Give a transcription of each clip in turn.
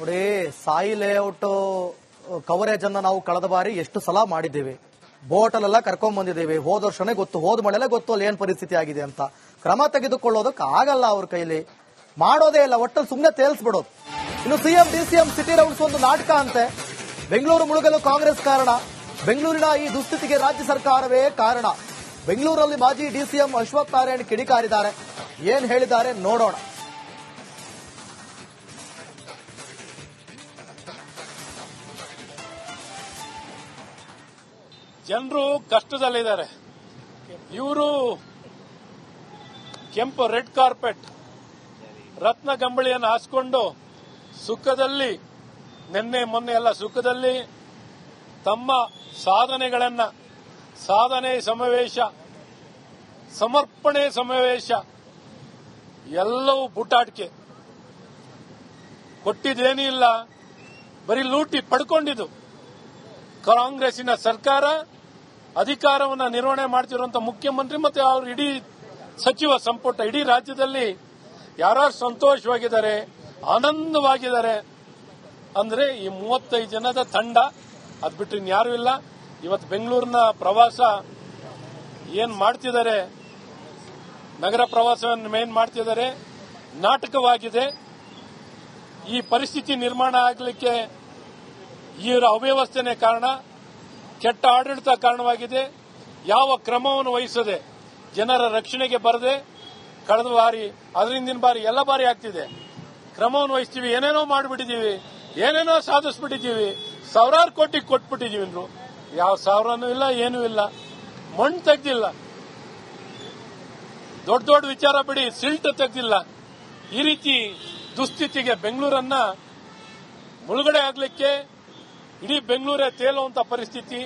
ನೋಡಿ, Sai layout coverage ಅನ್ನ ನಾವು ಕಳೆದ ಬಾರಿ ಎಷ್ಟು ಸಲ ಮಾಡಿದ್ದೇವೆ. ಬೋಟಲೆಲ್ಲ ಕರ್ಕೊಂಡ್ ಬಂದಿದ್ದೇವೆ. ಹೋದ ವರ್ಷನೇ ಗೊತ್ತು. ಹೋದ ಮಳೆಲೆ ಗೊತ್ತು ಅಲ್ಲಿ ಏನ್ ಪರಿಸ್ಥಿತಿ ಆಗಿದೆ ಅಂತ. ಕ್ರಮ ತೆಗೆದುಕೊಳ್ಳೋದಕ್ಕೆ ಆಗಲ್ಲ ಅವ್ರ ಕೈಲಿ. ಮಾಡೋದೇ ಇಲ್ಲ. ಒಟ್ಟಲ್ಲಿ ಸುಮ್ಮನೆ ತೇಲ್ಸ್ಬಿಡೋದು. ಇನ್ನು ಸಿಎಂ ಡಿಸಿಎಂ ಸಿಟಿ ರೌಂಡ್ಸ್ ಒಂದು ನಾಟಕ ಅಂತೆ. ಬೆಂಗಳೂರು ಮುಳುಗಲು ಕಾಂಗ್ರೆಸ್ ಕಾರಣ. ಬೆಂಗಳೂರಿನ ಈ ದುಸ್ಥಿತಿಗೆ ರಾಜ್ಯ ಸರ್ಕಾರವೇ ಕಾರಣ. ಬೆಂಗಳೂರಲ್ಲಿ ಮಾಜಿ ಡಿಸಿಎಂ ಅಶ್ವಥ್ ನಾರಾಯಣ್ ಕಿಡಿಕಾರಿದ್ದಾರೆ. ಏನ್ ಹೇಳಿದ್ದಾರೆ ನೋಡೋಣ. ಜನರು ಕಷ್ಟದಲ್ಲಿದ್ದಾರೆ. ಇವರು ಕೆಂಪು ರೆಡ್ ಕಾರ್ಪೆಟ್ ರತ್ನ ಕಂಬಳಿಯನ್ನು ಹಾಸ್ಕೊಂಡು ಸುಖದಲ್ಲಿ, ನಿನ್ನೆ, ಮೊನ್ನೆ ಎಲ್ಲ ಸುಖದಲ್ಲಿ ತಮ್ಮ ಸಾಧನೆಗಳನ್ನ, ಸಾಧನೆ ಸಮಾವೇಶ, ಸಮರ್ಪಣೆ ಸಮಾವೇಶ, ಎಲ್ಲವೂ ಬುಟಾಟಿಕೆ. ಕೊಟ್ಟಿದ್ದೇನೂ ಇಲ್ಲ. ಬರೀ ಲೂಟಿ ಪಡ್ಕೊಂಡಿದ್ದು. ಕಾಂಗ್ರೆಸ್ಸಿನ ಸರ್ಕಾರ ಅಧಿಕಾರವನ್ನ ನಿರ್ವಹಣೆ ಮಾಡ್ತಿರುವಂತಹ ಮುಖ್ಯಮಂತ್ರಿ ಮತ್ತೆ ಅವ್ರ ಇಡೀ ಸಚಿವ ಸಂಪುಟ, ಇಡೀ ರಾಜ್ಯದಲ್ಲಿ ಯಾರು ಸಂತೋಷವಾಗಿದ್ದಾರೆ, ಆನಂದವಾಗಿದ್ದಾರೆ ಅಂದ್ರೆ ಈ ಮೂವತ್ತೈದು ಜನದ ತಂಡ, ಅದ್ ಬಿಟ್ಟು ಯಾರು ಇಲ್ಲ. ಇವತ್ತು ಬೆಂಗಳೂರಿನ ಪ್ರವಾಸ ಏನ್ ಮಾಡ್ತಿದ್ದಾರೆ, ನಗರ ಪ್ರವಾಸವನ್ನು ಮೇನ್ ಮಾಡ್ತಿದ್ದಾರೆ, ನಾಟಕವಾಗಿದೆ. ಈ ಪರಿಸ್ಥಿತಿ ನಿರ್ಮಾಣ ಆಗಲಿಕ್ಕೆ ಇವರ ಅವ್ಯವಸ್ಥೆನೇ ಕಾರಣ. ಕೆಟ್ಟ ಆಡಳಿತ ಕಾರಣವಾಗಿದೆ. ಯಾವ ಕ್ರಮವನ್ನು ವಹಿಸದೆ ಜನರ ರಕ್ಷಣೆಗೆ ಬರದೆ ಕಳೆದ ಬಾರಿ, ಅದರಿಂದಿನ ಬಾರಿ ಎಲ್ಲ ಬಾರಿ ಆಗ್ತಿದೆ. ಕ್ರಮವನ್ನು ವಹಿಸ್ತೀವಿ, ಏನೇನೋ ಮಾಡಿಬಿಟ್ಟಿದೀವಿ ಏನೇನೋ ಸಾಧಿಸ್ಬಿಟ್ಟಿದ್ದೀವಿ, ಸಾವಿರಾರು ಕೋಟಿ ಕೊಟ್ಬಿಟ್ಟಿದ್ದೀವಿ ಯಾವ ಸಾವಿರನೂ ಇಲ್ಲ, ಏನೂ ಇಲ್ಲ. ಮಣ್ಣು ತೆಗ್ದಿಲ್ಲ. ದೊಡ್ಡ ದೊಡ್ಡ ವಿಚಾರ ಬಿಡಿ, ಸಿಲ್ಟ್ ತೆಗ್ದಿಲ್ಲ. ಈ ರೀತಿ ದುಸ್ಥಿತಿಗೆ ಬೆಂಗಳೂರನ್ನ ಮುಳುಗಡೆ ಆಗ್ಲಿಕ್ಕೆ ಇಡೀ ಬೆಂಗಳೂರೇ ತೇಲುವಂತ ಪರಿಸ್ಥಿತಿ.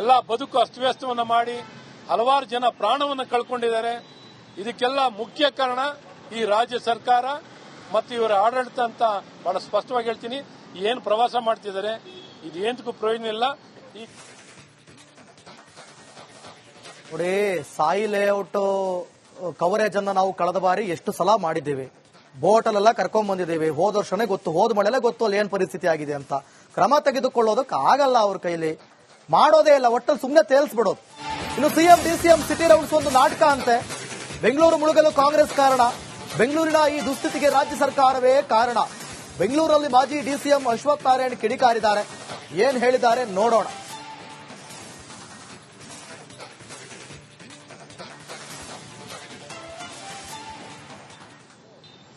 ಎಲ್ಲ ಬದುಕು ಅಸ್ತವ್ಯಸ್ತವನ್ನು ಮಾಡಿ ಹಲವಾರು ಜನ ಪ್ರಾಣವನ್ನು ಕಳ್ಕೊಂಡಿದ್ದಾರೆ. ಇದಕ್ಕೆಲ್ಲ ಮುಖ್ಯ ಕಾರಣ ಈ ರಾಜ್ಯ ಸರ್ಕಾರ ಮತ್ತು ಇವರ ಆಡಳಿತ ಅಂತ ಬಹಳ ಸ್ಪಷ್ಟವಾಗಿ ಹೇಳ್ತೀನಿ. ಏನು ಪ್ರವಾಸ ಮಾಡ್ತಿದ್ದಾರೆ? ಇದು ಏನಕ್ಕೂ ಪ್ರಯೋಜನ ಇಲ್ಲ. ಈ ನೋಡಿ, ಸಾಯಿ ಲೇಔಟ್ ಕವರೇಜ್ ಅನ್ನ ನಾವು ಕಳೆದ ಬಾರಿ ಎಷ್ಟು ಸಲ ಮಾಡಿದ್ದೇವೆ. ಬೋಟಲೆಲ್ಲ ಕರ್ಕೊಂಡ್ ಬಂದಿದ್ದೇವೆ. ಹೋದ ವರ್ಷನೇ ಗೊತ್ತು. ಹೋದ ಮಳೆಲೆ ಗೊತ್ತು ಅಲ್ಲಿ ಏನ್ ಪರಿಸ್ಥಿತಿ ಆಗಿದೆ ಅಂತ. ಕ್ರಮ ತೆಗೆದುಕೊಳ್ಳೋದಕ್ಕೆ ಆಗಲ್ಲ ಅವ್ರ ಕೈಲಿ. ಮಾಡೋದೇ ಇಲ್ಲ, ಒಟ್ಟಲ್ಲಿ ಸುಮ್ಮನೆ ತೇಲ್ಸ್ಬಿಡೋದು. ಇನ್ನು ಸಿಎಂ, ಡಿಸಿಎಂ, ಸಿಟಿ ರೌಂಡ್ಸ್ ಒಂದು ನಾಟಕ ಅಂತೆ. ಬೆಂಗಳೂರು ಮುಳುಗಲು ಕಾಂಗ್ರೆಸ್ ಕಾರಣ. ಬೆಂಗಳೂರಿನ ಈ ದುಸ್ಥಿತಿಗೆ ರಾಜ್ಯ ಸರ್ಕಾರವೇ ಕಾರಣ. ಬೆಂಗಳೂರಲ್ಲಿ ಮಾಜಿ ಡಿಸಿಎಂ ಅಶ್ವಥ್ ನಾರಾಯಣ್ ಕಿಡಿಕಾರಿದ್ದಾರೆ. ಏನ್ ಹೇಳಿದ್ದಾರೆ ನೋಡೋಣ.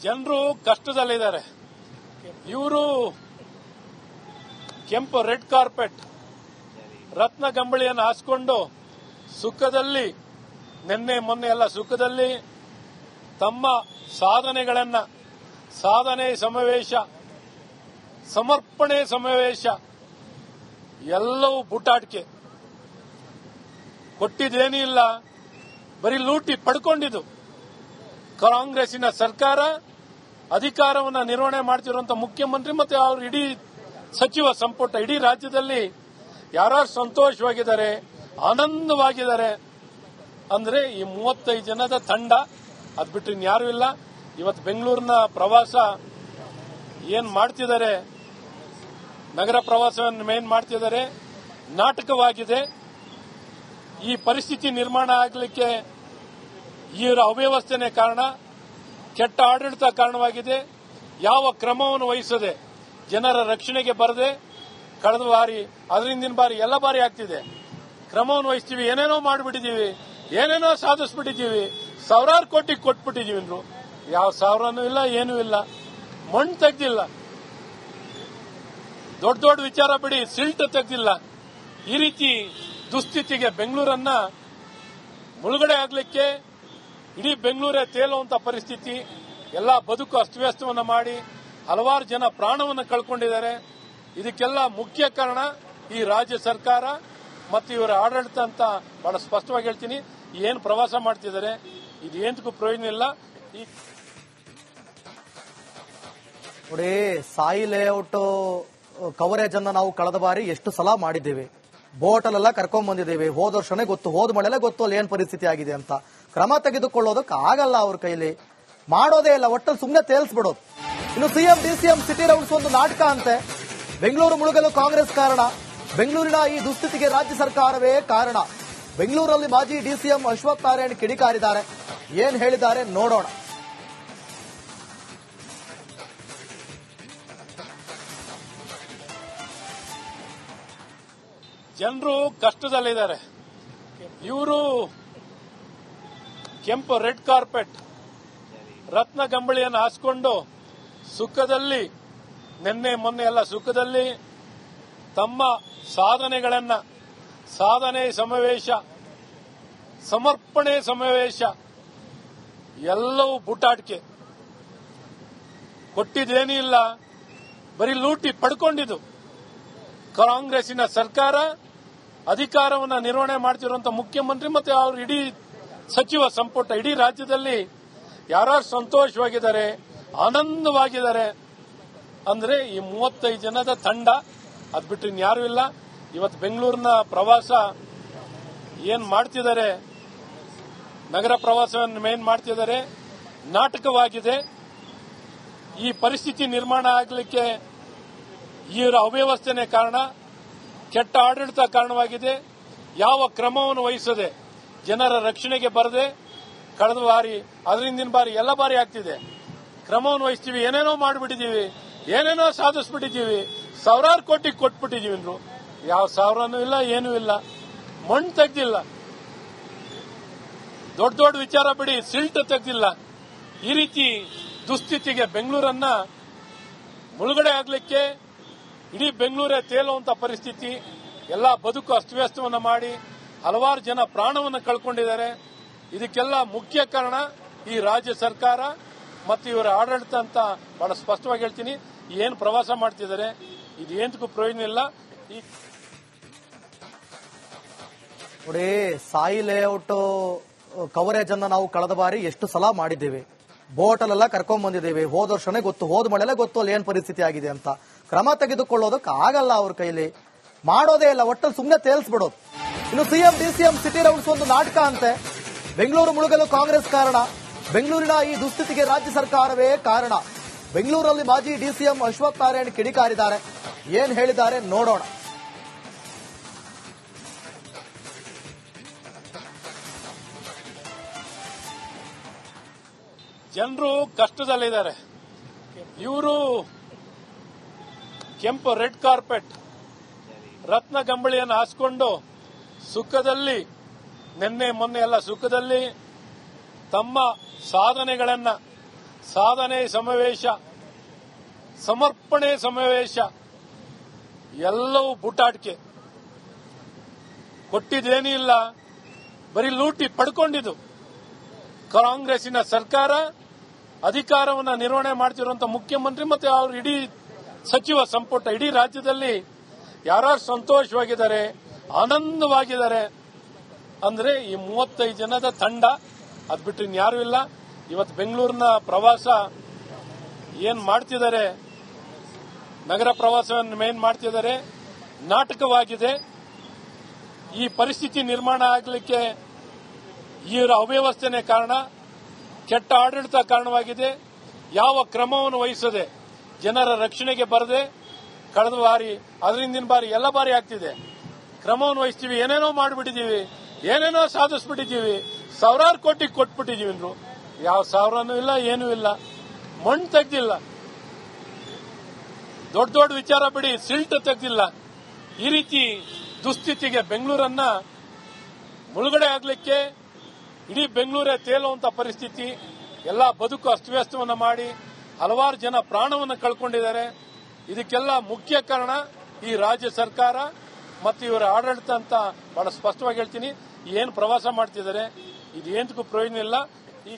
ಜನರು ಕಷ್ಟದಲ್ಲಿದ್ದಾರೆ. ಇವರು ಕೆಂಪು ರೆಡ್ ಕಾರ್ಪೆಟ್, ರತ್ನ ಗಂಬಳಿಯನ್ನು ಹಾಸ್ಕೊಂಡು ಸುಖದಲ್ಲಿ, ನಿನ್ನೆ ಮೊನ್ನೆ ಎಲ್ಲ ಸುಖದಲ್ಲಿ ತಮ್ಮ ಸಾಧನೆಗಳನ್ನು, ಸಾಧನೆ ಸಮಾವೇಶ, ಸಮರ್ಪಣೆ ಸಮಾವೇಶ, ಎಲ್ಲವೂ ಬುಟಾಟಿಕೆ. ಕೊಟ್ಟಿದ್ದೇನೂ ಇಲ್ಲ, ಬರೀ ಲೂಟಿ ಪಡ್ಕೊಂಡಿದ್ದು. ಕಾಂಗ್ರೆಸ್ಸಿನ ಸರ್ಕಾರ ಅಧಿಕಾರವನ್ನು ನಿರ್ವಹಣೆ ಮಾಡ್ತಿರುವಂತಹ ಮುಖ್ಯಮಂತ್ರಿ ಮತ್ತೆ ಅವರು ಇಡೀ ಸಚಿವ ಸಂಪುಟ ಇಡೀ ರಾಜ್ಯದಲ್ಲಿ ಯಾರು ಸಂತೋಷವಾಗಿದ್ದಾರೆ, ಆನಂದವಾಗಿದ್ದಾರೆ ಅಂದ್ರೆ ಈ ಮೂವತ್ತೈದು ಜನದ ತಂಡ, ಅದ್ ಬಿಟ್ಟು ಇನ್ಯಾರೂ ಇಲ್ಲ. ಇವತ್ತು ಬೆಂಗಳೂರಿನ ಪ್ರವಾಸ ಏನ್ ಮಾಡ್ತಿದ್ದಾರೆ, ನಗರ ಪ್ರವಾಸವನ್ನು ಮೇನ್ ಮಾಡ್ತಿದ್ದಾರೆ, ನಾಟಕವಾಗಿದೆ. ಈ ಪರಿಸ್ಥಿತಿ ನಿರ್ಮಾಣ ಆಗಲಿಕ್ಕೆ ಇವರ ಅವ್ಯವಸ್ಥೆನೇ ಕಾರಣ. ಕೆಟ್ಟ ಆಡಳಿತ ಕಾರಣವಾಗಿದೆ. ಯಾವ ಕ್ರಮವನ್ನು ವಹಿಸದೆ ಜನರ ರಕ್ಷಣೆಗೆ ಬರದೆ ಕಳೆದ ಬಾರಿ, ಅದರಿಂದಿನ ಬಾರಿ ಎಲ್ಲ ಬಾರಿ ಆಗ್ತಿದೆ. ಕ್ರಮವನ್ನು ವಹಿಸ್ತೀವಿ, ಏನೇನೋ ಮಾಡಿಬಿಟ್ಟಿದೀವಿ ಏನೇನೋ ಸಾಧಿಸ್ಬಿಟ್ಟಿದ್ದೀವಿ, ಸಾವಿರಾರು ಕೋಟಿ ಕೊಟ್ಬಿಟ್ಟಿದ್ದೀವಿ ಯಾವ ಸಾವಿರನೂ ಇಲ್ಲ, ಏನೂ ಇಲ್ಲ. ಮಣ್ಣು ತೆಗ್ದಿಲ್ಲ. ದೊಡ್ಡ ದೊಡ್ಡ ವಿಚಾರ ಬಿಡಿ, ಸಿಲ್ಟ್ ತೆಗ್ದಿಲ್ಲ. ಈ ರೀತಿ ದುಸ್ಥಿತಿಗೆ ಬೆಂಗಳೂರನ್ನ ಮುಳುಗಡೆ ಆಗಲಿಕ್ಕೆ ಇಡೀ ಬೆಂಗಳೂರೇ ತೇಲುವಂತ ಪರಿಸ್ಥಿತಿ. ಎಲ್ಲ ಬದುಕು ಅಸ್ತವ್ಯಸ್ತವನ್ನು ಮಾಡಿ ಹಲವಾರು ಜನ ಪ್ರಾಣವನ್ನು ಕಳ್ಕೊಂಡಿದ್ದಾರೆ. ಇದಕ್ಕೆಲ್ಲ ಮುಖ್ಯ ಕಾರಣ ಈ ರಾಜ್ಯ ಸರ್ಕಾರ ಮತ್ತು ಇವರ ಆಡಳಿತ ಅಂತ ಬಹಳ ಸ್ಪಷ್ಟವಾಗಿ ಹೇಳ್ತೀನಿ. ಏನು ಪ್ರವಾಸ ಮಾಡ್ತಿದ್ದಾರೆ, ಇದು ಏನಕ್ಕೂ ಪ್ರಯೋಜನ ಇಲ್ಲ. ನೋಡಿ, ಸಾಯಿ ಲೇಔಟ್ ಕವರೇಜ್ ಅನ್ನ ನಾವು ಕಳೆದ ಬಾರಿ ಎಷ್ಟು ಸಲ ಮಾಡಿದ್ದೇವೆ. ಬೋಟಲೆಲ್ಲ ಕರ್ಕೊಂಡ್ ಬಂದಿದ್ದೇವೆ. ಹೋದ ವರ್ಷನೇ ಗೊತ್ತು, ಹೋದ ಮಳೆಲೆ ಗೊತ್ತು ಅಲ್ಲಿ ಏನ್ ಪರಿಸ್ಥಿತಿ ಆಗಿದೆ ಅಂತ. ಕ್ರಮ ತೆಗೆದುಕೊಳ್ಳೋದಕ್ಕೆ ಆಗಲ್ಲ ಅವ್ರ ಕೈಲಿ. ಮಾಡೋದೇ ಇಲ್ಲ, ಒಟ್ಟಲ್ಲಿ ಸುಮ್ಮನೆ ತೇಲ್ಸ್ಬಿಡೋದು. ಇನ್ನು ಸಿಎಂ, ಡಿಸಿಎಂ, ಸಿಟಿ ರೌಂಡ್ಸ್ ಒಂದು ನಾಟಕ ಅಂತೆ. ಬೆಂಗಳೂರು ಮುಳುಗಲು ಕಾಂಗ್ರೆಸ್ ಕಾರಣ. ಬೆಂಗಳೂರಿನ ಈ ದುಸ್ಥಿತಿಗೆ ರಾಜ್ಯ ಸರ್ಕಾರವೇ ಕಾರಣ. ಬೆಂಗಳೂರಲ್ಲಿ ಮಾಜಿ ಡಿಸಿಎಂ ಅಶ್ವಥ್ ನಾರಾಯಣ್ ಕಿಡಿಕಾರಿದ್ದಾರೆ. ಏನ್ ಹೇಳಿದ್ದಾರೆ ನೋಡೋಣ. ಜನರು ಕಷ್ಟದಲ್ಲಿದ್ದಾರೆ. ಇವರು ಕೆಂಪು ರೆಡ್ ಕಾರ್ಪೆಟ್, ರತ್ನ ಕಂಬಳಿಯನ್ನು ಹಾಸ್ಕೊಂಡು ಸುಖದಲ್ಲಿ, ನಿನ್ನೆ, ಮೊನ್ನೆ ಎಲ್ಲ ಸುಖದಲ್ಲಿ ತಮ್ಮ ಸಾಧನೆಗಳನ್ನ, ಸಾಧನೆ ಸಮಾವೇಶ, ಸಮರ್ಪಣೆ ಸಮಾವೇಶ, ಎಲ್ಲವೂ ಬುಟಾಟಿಕೆ. ಕೊಟ್ಟಿದ್ದೇನೂ ಇಲ್ಲ, ಬರೀ ಲೂಟಿ ಪಡ್ಕೊಂಡಿದ್ದು. ಕಾಂಗ್ರೆಸ್ಸಿನ ಸರ್ಕಾರ ಅಧಿಕಾರವನ್ನು ನಿರ್ವಹಣೆ ಮಾಡ್ತಿರುವಂತಹ ಮುಖ್ಯಮಂತ್ರಿ ಮತ್ತೆ ಅವರು ಇಡೀ ಸಚಿವ ಸಂಪುಟ, ಇಡೀ ರಾಜ್ಯದಲ್ಲಿ ಯಾರು ಸಂತೋಷವಾಗಿದ್ದಾರೆ ಆನಂದವಾಗಿದ್ದಾರೆ. ಅಂದ್ರೆ ಈ ಮೂವತ್ತೈದು ಜನದ ತಂಡ, ಅದ್ ಬಿಟ್ಟು ಇನ್ಯಾರೂ ಇಲ್ಲ. ಇವತ್ತು ಬೆಂಗಳೂರಿನ ಪ್ರವಾಸ ಏನ್ ಮಾಡ್ತಿದ್ದಾರೆ, ನಗರ ಪ್ರವಾಸವನ್ನು ಮೇನ್ ಮಾಡ್ತಿದ್ದಾರೆ, ನಾಟಕವಾಗಿದೆ. ಈ ಪರಿಸ್ಥಿತಿ ನಿರ್ಮಾಣ ಆಗಲಿಕ್ಕೆ ಇವರ ಅವ್ಯವಸ್ಥೆನೆ ಕಾರಣ. ಕೆಟ್ಟ ಆಡಳಿತ ಕಾರಣವಾಗಿದೆ. ಯಾವ ಕ್ರಮವನ್ನು ವಹಿಸದೆ ಜನರ ರಕ್ಷಣೆಗೆ ಬರದೆ ಕಳೆದ ಬಾರಿ, ಅದರಿಂದಿನ ಬಾರಿ ಎಲ್ಲ ಬಾರಿ ಆಗ್ತಿದೆ. ಕ್ರಮವನ್ನು ವಹಿಸ್ತೀವಿ ಏನೇನೋ ಮಾಡಿಬಿಟ್ಟಿದ್ದೀವಿ, ಏನೇನೋ ಸಾಧಿಸ್ಬಿಟ್ಟಿದ್ದೀವಿ, ಸಾವಿರಾರು ಕೋಟಿ ಕೊಟ್ಬಿಟ್ಟಿದ್ದೀವಿ ಯಾವ ಸಾವಿರನೂ ಇಲ್ಲ, ಏನೂ ಇಲ್ಲ. ಮಣ್ಣು ತೆಗ್ದಿಲ್ಲ. ದೊಡ್ಡ ದೊಡ್ಡ ವಿಚಾರ ಬಿಡಿ, ಸಿಲ್ಟ್ ತೆಗ್ದಿಲ್ಲ. ಈ ರೀತಿ ದುಸ್ಥಿತಿಗೆ ಬೆಂಗಳೂರನ್ನ ಮುಳುಗಡೆ ಆಗ್ಲಿಕ್ಕೆ ಇಡೀ ಬೆಂಗಳೂರೇ ತೇಲುವಂತ ಪರಿಸ್ಥಿತಿ. ಎಲ್ಲ ಬದುಕು ಅಸ್ತವ್ಯಸ್ತವನ್ನು ಮಾಡಿ, ಹಲವಾರು ಜನ ಪ್ರಾಣವನ್ನು ಕಳ್ಕೊಂಡಿದ್ದಾರೆ. ಇದಕ್ಕೆಲ್ಲ ಮುಖ್ಯ ಕಾರಣ ಈ ರಾಜ್ಯ ಸರ್ಕಾರ. ಮತ್ತು ಇವರ ಆಡಳಿತ ಅಂತ ಬಹಳ ಸ್ಪಷ್ಟವಾಗಿ ಹೇಳ್ತೀನಿ. ಏನು ಪ್ರವಾಸ ಮಾಡ್ತಿದ್ದಾರೆ, ಇದು ಏನಕ್ಕೂ ಪ್ರಯೋಜನ ಇಲ್ಲ. ಈ ನೋಡಿ, ಸಾಯಿ ಲೇಔಟ್ ಕವರೇಜ್ ಅನ್ನ ನಾವು ಕಳೆದ ಬಾರಿ ಎಷ್ಟು ಸಲ ಮಾಡಿದ್ದೇವೆ. ಬೋಟಲೆಲ್ಲ ಕರ್ಕೊಂಡ್ ಬಂದಿದ್ದೇವೆ. ಹೋದ ವರ್ಷನೇ ಗೊತ್ತು, ಹೋದ ಮಳೆಲೆ ಗೊತ್ತು ಅಲ್ಲಿ ಏನ್ ಪರಿಸ್ಥಿತಿ ಆಗಿದೆ ಅಂತ. ಕ್ರಮ ತೆಗೆದುಕೊಳ್ಳೋದಕ್ಕೆ ಆಗಲ್ಲ ಅವ್ರ ಕೈಲಿ. ಮಾಡೋದೇ ಇಲ್ಲ, ಒಟ್ಟಲ್ಲಿ ಸುಮ್ಮನೆ ತೇಲ್ಸ್ಬಿಡೋದು. ಇನ್ನು ಸಿಎಂ ಡಿಸಿಎಂ ಸಿಟಿ ರೌಂಡ್ಸ್ ಒಂದು ನಾಟಕ ಅಂತೆ. ಬೆಂಗಳೂರು ಮುಳುಗಲು ಕಾಂಗ್ರೆಸ್ ಕಾರಣ. ಬೆಂಗಳೂರಿನ ಈ ದುಸ್ಥಿತಿಗೆ ರಾಜ್ಯ ಸರ್ಕಾರವೇ ಕಾರಣ. ಬೆಂಗಳೂರಲ್ಲಿ ಮಾಜಿ ಡಿಸಿಎಂ ಅಶ್ವಥ್ ನಾರಾಯಣ್ ಕಿಡಿಕಾರಿದ್ದಾರೆ. ಏನ್ ಹೇಳಿದ್ದಾರೆ ನೋಡೋಣ. ಜನರು ಕಷ್ಟದಲ್ಲಿದ್ದಾರೆ. ಇವರು ಕೆಂಪು ರೆಡ್ ಕಾರ್ಪೆಟ್, ರತ್ನ ಗಂಬಳಿಯನ್ನು ಹಾಸ್ಕೊಂಡು ಸುಖದಲ್ಲಿ, ನಿನ್ನೆ, ಮೊನ್ನೆ ಎಲ್ಲ ಸುಖದಲ್ಲಿ ತಮ್ಮ ಸಾಧನೆಗಳನ್ನು, ಸಾಧನೆ ಸಮಾವೇಶ, ಸಮರ್ಪಣೆ ಸಮಾವೇಶ, ಎಲ್ಲವೂ ಬುಟಾಟಿಕೆ. ಕೊಟ್ಟಿದ್ದೇನೂ ಇಲ್ಲ, ಬರೀ ಲೂಟಿ ಪಡ್ಕೊಂಡಿದ್ದು. ಕಾಂಗ್ರೆಸ್ಸಿನ ಸರ್ಕಾರ ಅಧಿಕಾರವನ್ನು ನಿರ್ವಹಣೆ ಮಾಡ್ತಿರುವಂತಹ ಮುಖ್ಯಮಂತ್ರಿ ಮತ್ತೆ ಅವ್ರ ಇಡೀ ಸಚಿವ ಸಂಪುಟ, ಇಡೀ ರಾಜ್ಯದಲ್ಲಿ ಯಾರ್ಯಾರು ಸಂತೋಷವಾಗಿದ್ದಾರೆ, ಆನಂದವಾಗಿದ್ದಾರೆ, ಅಂದ್ರೆ ಈ ಮೂವತ್ತೈದು ಜನದ ತಂಡ ಅದ್ ಬಿಟ್ಟರೆ ಇನ್ಯಾರೂ ಇಲ್ಲ. ಇವತ್ತು ಬೆಂಗಳೂರಿನ ಪ್ರವಾಸ ಏನ್ ಮಾಡ್ತಿದ್ದಾರೆ? ನಗರ ಪ್ರವಾಸವನ್ನು ಮೇನ್ ಮಾಡ್ತಿದ್ದಾರೆ. ನಾಟಕವಾಗಿದೆ. ಈ ಪರಿಸ್ಥಿತಿ ನಿರ್ಮಾಣ ಆಗಲಿಕ್ಕೆ ಇವರ ಅವ್ಯವಸ್ಥೆನೇ ಕಾರಣ. ಕೆಟ್ಟ ಆಡಳಿತ ಕಾರಣವಾಗಿದೆ. ಯಾವ ಕ್ರಮವನ್ನು ವಹಿಸದೆ ಜನರ ರಕ್ಷಣೆಗೆ ಬರದೆ ಕಳೆದ ಬಾರಿ, ಅದರಿಂದಿನ ಬಾರಿ ಎಲ್ಲ ಬಾರಿ ಆಗ್ತಿದೆ. ಕ್ರಮವನ್ನು ವಹಿಸ್ತೀವಿ. ಏನೇನೋ ಮಾಡಿಬಿಟ್ಟಿದ್ದೀವಿ. ಏನೇನೋ ಸಾಧಿಸ್ಬಿಟ್ಟಿದೀವಿ ಸಾವಿರಾರು ಕೋಟಿ ಕೊಟ್ಬಿಟ್ಟಿದೀವಿ ಅಂದ್ರು. ಯಾವ ಸಾವಿರನೂ ಇಲ್ಲ, ಏನೂ ಇಲ್ಲ. ಮಣ್ಣು ತೆಗ್ದಿಲ್ಲ. ದೊಡ್ಡ ದೊಡ್ಡ ವಿಚಾರ ಬಿಡಿ, ಸಿಲ್ಟ್ ತೆಗ್ದಿಲ್ಲ. ಈ ರೀತಿ ದುಸ್ಥಿತಿಗೆ ಬೆಂಗಳೂರನ್ನ ಮುಳುಗಡೆ ಆಗ್ಲಿಕ್ಕೆ ಇಡೀ ಬೆಂಗಳೂರೇ ತೇಲುವಂತ ಪರಿಸ್ಥಿತಿ. ಎಲ್ಲ ಬದುಕು ಅಸ್ತವ್ಯಸ್ತವನ್ನು ಮಾಡಿ ಹಲವಾರು ಜನ ಪ್ರಾಣವನ್ನು ಕಳ್ಕೊಂಡಿದ್ದಾರೆ. ಇದಕ್ಕೆಲ್ಲ ಮುಖ್ಯ ಕಾರಣ ಈ ರಾಜ್ಯ ಸರ್ಕಾರ ಮತ್ತು ಇವರ ಆಡಳಿತ ಅಂತ ಬಹಳ ಸ್ಪಷ್ಟವಾಗಿ ಹೇಳ್ತೀನಿ. ಏನು ಪ್ರವಾಸ ಮಾಡ್ತಿದ್ದಾರೆ? ಇದು ಏನಕ್ಕೂ ಪ್ರಯೋಜನ ಇಲ್ಲ ಈ